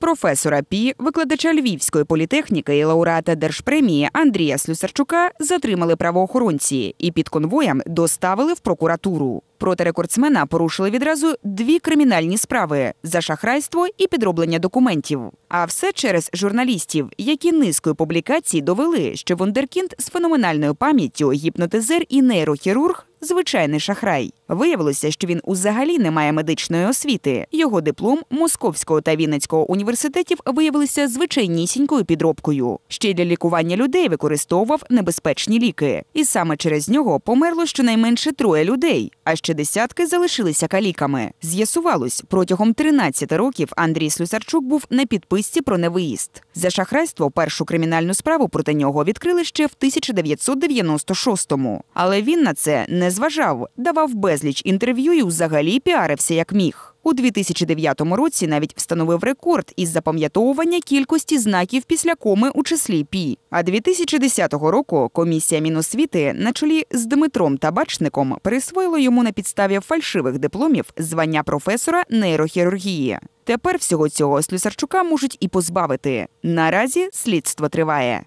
Професора Пі, викладача Львівської політехніки і лауреата держпремії Андрія Слюсарчука затримали правоохоронці і під конвоєм доставили в прокуратуру. Проти рекордсмена порушили відразу дві кримінальні справи за шахрайство і підроблення документів. А все через журналістів, які низкою публікацій довели, що Вундеркінд з феноменальною пам'яттю, гіпнотизер і нейрохірург звичайний шахрай. Виявилося, що він узагалі не має медичної освіти. Його диплом Московського та Вінницького університетів виявилися звичайнісінькою підробкою. Ще для лікування людей використовував небезпечні ліки. І саме через нього померло щонайменше троє людей, а ще десятки залишилися каліками. З'ясувалось, протягом 13 років Андрій Слюсарчук був на підписці про невиїзд. За шахрайство першу кримінальну справу проти нього відкрили ще в 1996-му. Але він на це не зважав, давав безліч інтерв'ю і взагалі піарився як міг. У 2009 році навіть встановив рекорд із запам'ятовування кількості знаків після коми у числі пі. А 2010 року комісія Міносвіти на чолі з Дмитром Табачником присвоїла йому на підставі фальшивих дипломів звання професора нейрохірургії. Тепер всього цього Слюсарчука можуть і позбавити. Наразі слідство триває.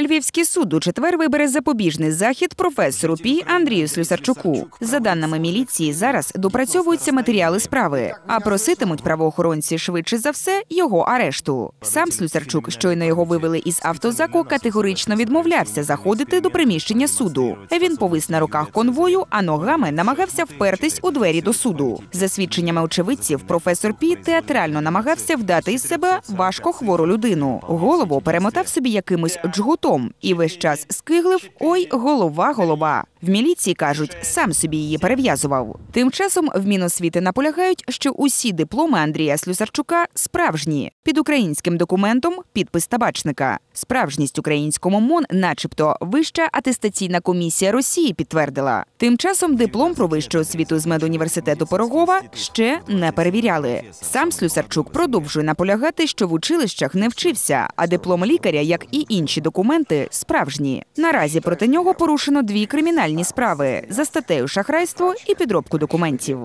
Львівський суд у четвер вибере запобіжний захід професору Пі Андрію Слюсарчуку. За даними міліції, зараз допрацьовуються матеріали справи, а проситимуть правоохоронці швидше за все його арешту. Сам Слюсарчук, щойно його вивели із автозаку, категорично відмовлявся заходити до приміщення суду. Він повис на руках конвою, а ногами намагався впертись у двері до суду. За свідченнями очевидців, професор Пі театрально намагався вдати із себе важко хвору людину. Голову перемотав собі якимось джгутом і весь час скиглив Ой, голова, голова. В міліції кажуть, сам собі її перев'язував. Тим часом в Міносвіти наполягають, що усі дипломи Андрія Слюсарчука справжні. Під українським документом підпис табачника. Справжність українському МОН, начебто, вища атестаційна комісія Росії підтвердила. Тим часом диплом про вищу освіту з медуніверситету Пирогова ще не перевіряли. Сам Слюсарчук продовжує наполягати, що в училищах не вчився, а диплом лікаря, як і інші документи, справжні. Наразі проти нього порушено дві кримінальні справи за статтею шахрайство і підробку документів.